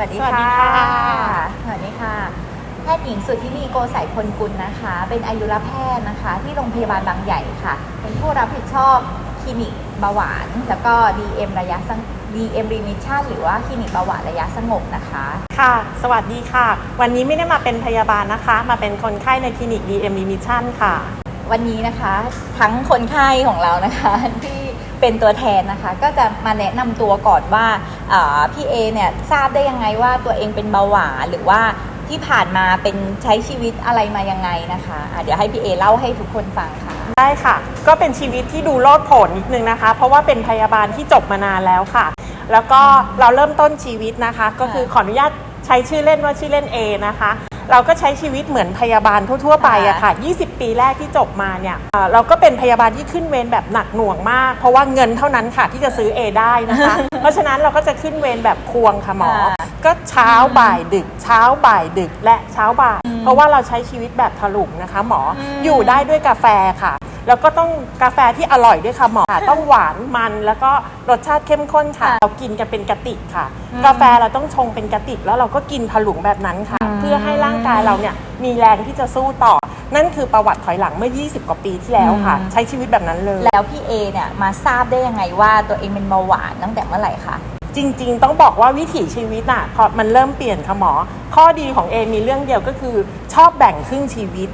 วัสดีสวัสดีค่ะค่ะ สวัสดีค่ะ แพทย์หญิงสุทธินีโกสายพลกุลนะคะ เป็นอายุรแพทย์นะคะ ที่โรงพยาบาลบางใหญ่ค่ะ เป็นผู้รับผิดชอบคลินิกเบาหวาน แล้วก็ DM ระยะสง DM remission หรือว่าคลินิกเบาหวานระยะสงบนะคะ ค่ะ สวัสดีค่ะ วันนี้ไม่ได้มาเป็นพยาบาลนะคะ มาเป็นคนไข้ในคลินิก DM Remission ค่ะ วันนี้นะคะ ทั้งคนไข้ของเรานะคะที่ เป็นตัวแทนนะคะ ก็จะมาแนะนำตัวก่อนว่าอ่าพี่เอเนี่ยทราบได้ยังไงว่าตัวเองเป็นเบาหวานหรือว่าที่ผ่านมาเป็นใช้ชีวิตอะไรมายังไงนะคะะเดี๋ยวให้พี่เอเล่าให้ทุกคนฟังค่ะ ได้ค่ะ ก็เป็นชีวิตที่ดูโลดโผนนิดนึงนะคะ เพราะว่าเป็นพยาบาลที่จบมานานแล้วค่ะ แล้วก็เราเริ่มต้นชีวิตนะคะ ก็คือขออนุญาตใช้ชื่อเล่นว่าชื่อเล่น A นะคะ เราก็ใช้ชีวิตเหมือนพยาบาลทั่วๆไปอะค่ะ 20 ปีแรกที่จบมาเนี่ยเอ่อเราก็เป็นพยาบาลที่ขึ้นเวรแบบหนักหน่วงมาก เพราะว่าเงินเท่านั้นค่ะที่จะซื้อ A ได้นะคะ เพราะฉะนั้นเราก็จะขึ้นเวรแบบควงค่ะหมอค่ะก็เช้าบ่ายดึก เช้าบ่ายดึกและเช้าบ่าย เพราะว่าเราใช้ชีวิตแบบถลุงนะคะหมออมอยู่ได้ด้วยกาแฟค่ะแล้วก็ต้องกาแฟที่อร่อยด้วยค่ะหมอต้องหวานมันแล้วก็รสชาติเข้มข้นค่ะค่ะเรากินกันเป็นกะติกค่ะอืมกาแฟเราต้องชงเป็นกะติกแล้วเราก็กินถลุงแบบนั้นค่ะอืม เพื่อให้ร่างกายเราเนี่ยมีแรงที่จะสู้ต่อ นั่นคือประวัติถอยหลังเมื่อ 20 กว่าปีที่แล้วค่ะอืมใช้ชีวิตแบบนั้นเลย แล้วพี่เอเนี่ยมาทราบได้ยังไงว่าตัวเองเป็นเบาหวานตั้งแต่เมื่อไหร่คะจริงๆ ต้องบอกว่าวิถีชีวิตน่ะพอมันเริ่มเปลี่ยนค่ะหมอ ข้อดีของเอมีเรื่องเดียวก็คือ ชอบแบ่งครึ่งชีวิต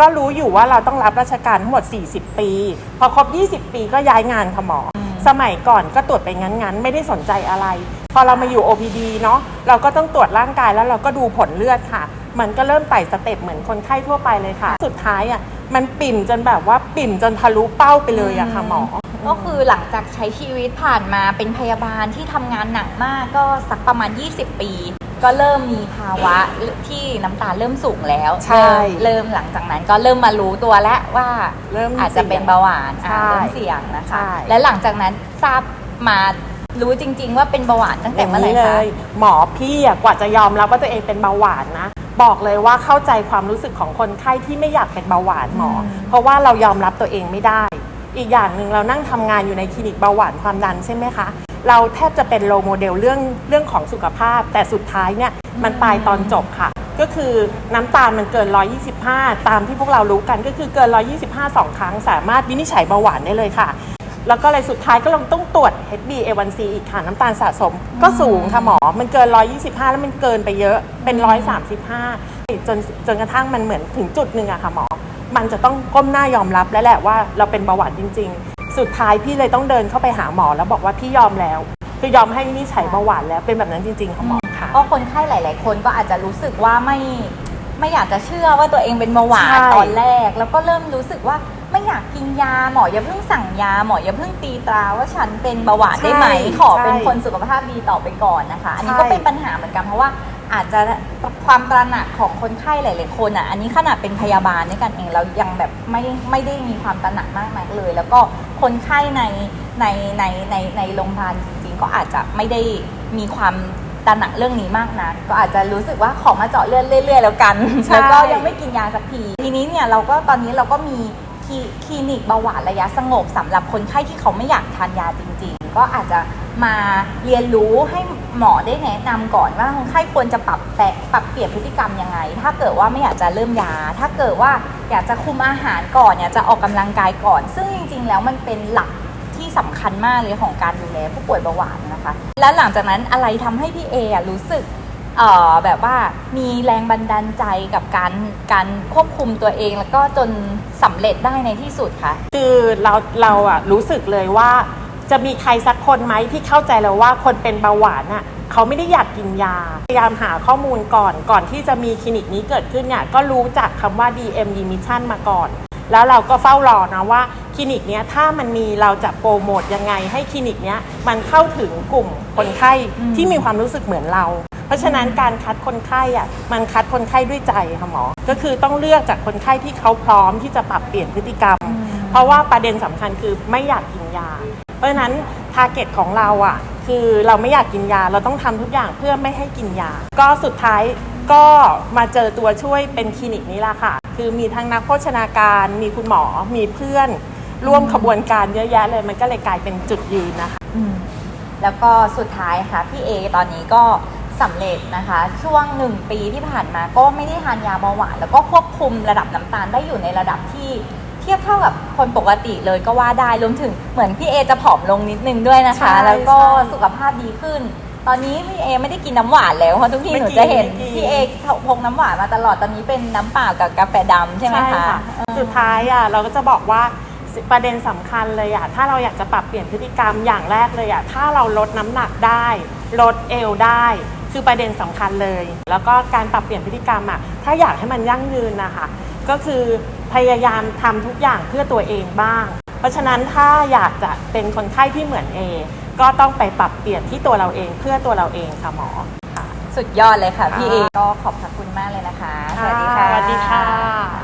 ก็รู้อยู่ว่าเราต้องรับราชการทั้งหมด 40 ปี พอครบ 20 ปีก็ย้ายงานค่ะหมออสมัยก่อนก็ตรวจไปงั้นๆ ไม่ได้สนใจอะไร พอเรามาอยู่ OPD เนาะเราก็ต้องตรวจร่างกายแล้วเราก็ดูผลเลือดค่ะ มันก็เริ่มไต่สเต็ปเหมือนคนไข้ทั่วไปเลยค่ะ สุดท้ายอะมันปิ่มจนแบบว่าปิ่มจนทะลุเป้าไปเลยอะค่ะหมอ ก็คือหลังจากใช้ชีวิตผ่านมาเป็นพยาบาลที่ทำงานหนักมากก็สักประมาณ 20 ปี ก็เริ่มมีภาวะที่น้ำตาลเริ่มสูงแล้วใช่เริ่มเริ่มหลังจากนั้นก็เริ่มมารู้ตัวแล้วว่าเริ่มอาจจะเป็นเบาหวานใช่อ่าเริ่มเสี่ยงนะคะใช่และหลังจากนั้นทราบมา รู้จริง ๆ ว่าเป็นเบาหวานตั้งแต่อย่างเมื่อไหร่นี้เลคะยหมอพี่อะกว่าจะยอมรับว่าตัวเองเป็นเบาหวานนะ บอกเลยว่าเข้าใจความรู้สึกของคนไข้ที่ไม่อยากเป็นเบาหวานหมออมเพราะว่าเรายอมรับตัวเองไม่ได้ อีกอย่างหนึ่งเรานั่งทำงานอยู่ในคลินิกเบาหวานความดันใช่ไหมคะ เราแทบจะเป็นโลโมเดลเรื่องเรื่องของสุขภาพ แต่สุดท้ายเนี่ยมันตายตอนจบค่ะ ก็คือน้ำตาลมันเกิน 125 ตามที่พวกเรารู้กันก็คือเกิน 125 สองครั้ง สามารถวินิจฉัยเบาหวานได้เลยค่ะ แล้วก็เลยสุดท้ายก็ลองต้องตรวจ HbA1c อีกค่ะน้ำตาลสะสม ก็สูงค่ะหมอ มันเกิน 125 แล้วมันเกินไปเยอะเป็น 135 จนจนกระทั่งมันเหมือนถึงจุดหนึ่งอะค่ะหมอ มันจะต้องก้มหน้ายอมรับแล้วแหละว่าเราเป็นเบาหวานจริง ๆ สุดท้ายพี่เลยต้องเดินเข้าไปหาหมอแล้วบอกว่าพี่ยอมแล้ว คือยอมให้วินิจฉัยเบาหวานแล้วเป็นแบบนั้นจริงๆค่ะหมอค่ะก็คนไข้หลาย ๆ คนก็อาจจะรู้สึกว่าไม่ไม่อยากจะเชื่อว่าตัวเองเป็นเบาหวานใช่ตอนแรก แล้วก็เริ่มรู้สึกว่าไม่ อยากกินยาหมออย่าเพิ่งสั่งยาหมออย่าเพิ่งตีตราว่าฉันเป็นเบาหวานได้ไหม ใช่ขอเป็นใช่คนสุขภาพดีต่อไปก่อนนะคะ อันนี้ใช่ก็เป็นปัญหาเหมือนกันเพราะว่าอาจจะความตระหนักของคนไข้หลาย ๆ คนอะอันนี้ขนาดเป็นพยาบาลด้วยกันเองเรายังแบบไม่ไม่ได้มีความตระหนักมากนักเลย แล้วก็คนไข้ในในในในในโรงพยาบาลจริงๆก็อาจจะไม่ได้มีความตระหนักเรื่องนี้มากนะก็อาจจะรู้สึกว่าขอมาเจาะเลือดเรื่อย ๆ แล้วกัน ใช่ แล้วก็ยังไม่กินยาสักที ทีนี้เนี่ยเราก็ตอนนี้เราก็มี คลิคลินิกเบาหวานระยะสงบสำหรับคนไข้ที่เขาไม่อยากทานยาจริง ๆ ก็อาจจะมาเรียนรู้ให้หมอได้แนะนำก่อนว่าคนไข้ควรจะปรับแต่ปรับเปลี่ยนพฤติกรรมยังไง ถ้าเกิดว่าไม่อยากจะเริ่มยา ถ้าเกิดว่าอยากจะคุมอาหารก่อนอยากจะออกกำลังกายก่อน ซึ่งจริง ๆ แล้วมันเป็นหลักที่สำคัญมากเลยของการดูแลผู้ป่วยเบาหวานนะคะ แล้วหลังจากนั้นอะไรทำให้พี่เออะรู้สึก เอ่อแบบว่ามีแรงบันดาลใจกับการการควบคุมตัวเอง แล้วก็จนสำเร็จได้ในที่สุดค่ะคือเราเราอะรู้สึกเลยว่าจะมีใครสักคนไหมที่เข้าใจแล้วว่าคนเป็นเบาหวานอะเขาไม่ได้อยากกินยา พยายามหาข้อมูลก่อนก่อนที่จะมีคลินิกนี้เกิดขึ้นเนี่ยก็รู้จักคำว่า DM Remission มาก่อน แล้วเราก็เฝ้ารอนะว่าคลินิกเนี้ยถ้ามันมีเราจะโปรโมทยังไงให้คลินิกเนี้ยมันเข้าถึงกลุ่มคนไข้อืมที่มีความรู้สึกเหมือนเรา เพราะฉะนั้นการคัดคนไข้อะมันคัดคนไข้ด้วยใจค่ะหมอ ก็คือต้องเลือกจากคนไข้ที่เขาพร้อมที่จะปรับเปลี่ยนพฤติกรรม เพราะว่าประเด็นสำคัญคือไม่อยากกินยา เพราะฉะนั้นทาร์เก็ตของเราอะคือเราไม่อยากกินยา เราต้องทำทุกอย่างเพื่อไม่ให้กินยา ก็สุดท้ายก็มาเจอตัวช่วยเป็นคลินิกนี้ละค่ะ คือมีทั้งนักโภชนาการ มีคุณหมอ มีเพื่อน ร่วมขบวนการเยอะแยะเลย มันก็เลยกลายเป็นจุดยืนนะคะอืมแล้วก็สุดท้ายค่ะพี่เอตอนนี้ก็ สำเร็จนะคะ ช่วงหนึ่งปีที่ผ่านมาก็ไม่ได้ทานยาเบาหวาน แล้วก็ควบคุมระดับน้ำตาลได้อยู่ในระดับที่เทียบเท่ากับคนปกติเลยก็ว่าได้รวมถึงเหมือนพี่เอจะผอมลงนิดนึงด้วยนะคะ ใช่แล้วก็ใช่สุขภาพดีขึ้น ตอนนี้พี่เอไม่ได้กินน้ำหวานแล้วเพราะทุกทีไม่หนูกินจะเห็นไม่กิน พี่เอพกน้ำหวานมาตลอดตอนนี้เป็นน้ำเปล่ากับกาแฟดำใช่ไหมคะเออ สุดท้ายอะเราก็จะบอกว่าประเด็นสำคัญเลยอะถ้าเราอยากจะปรับเปลี่ยนพฤติกรรมอย่างแรกเลยอะถ้าเราลดน้ำหนักได้ ลดเอวได้ คือประเด็นสำคัญเลย แล้วก็การปรับเปลี่ยนพฤติกรรมอะถ้าอยากให้มันยั่งยืนนะคะก็คือพยายามทำทุกอย่างเพื่อตัวเองบ้าง เพราะฉะนั้นถ้าอยากจะเป็นคนไข้ที่เหมือนเอก็ต้องไปปรับเปลี่ยนที่ตัวเราเองเพื่อตัวเราเองค่ะหมอค่ะสุดยอดเลยค่ะพี่ค่ะเอก็ขอบพระคุณมากเลยนะคะ สวัสดีค่ะสวัสดีค่ะ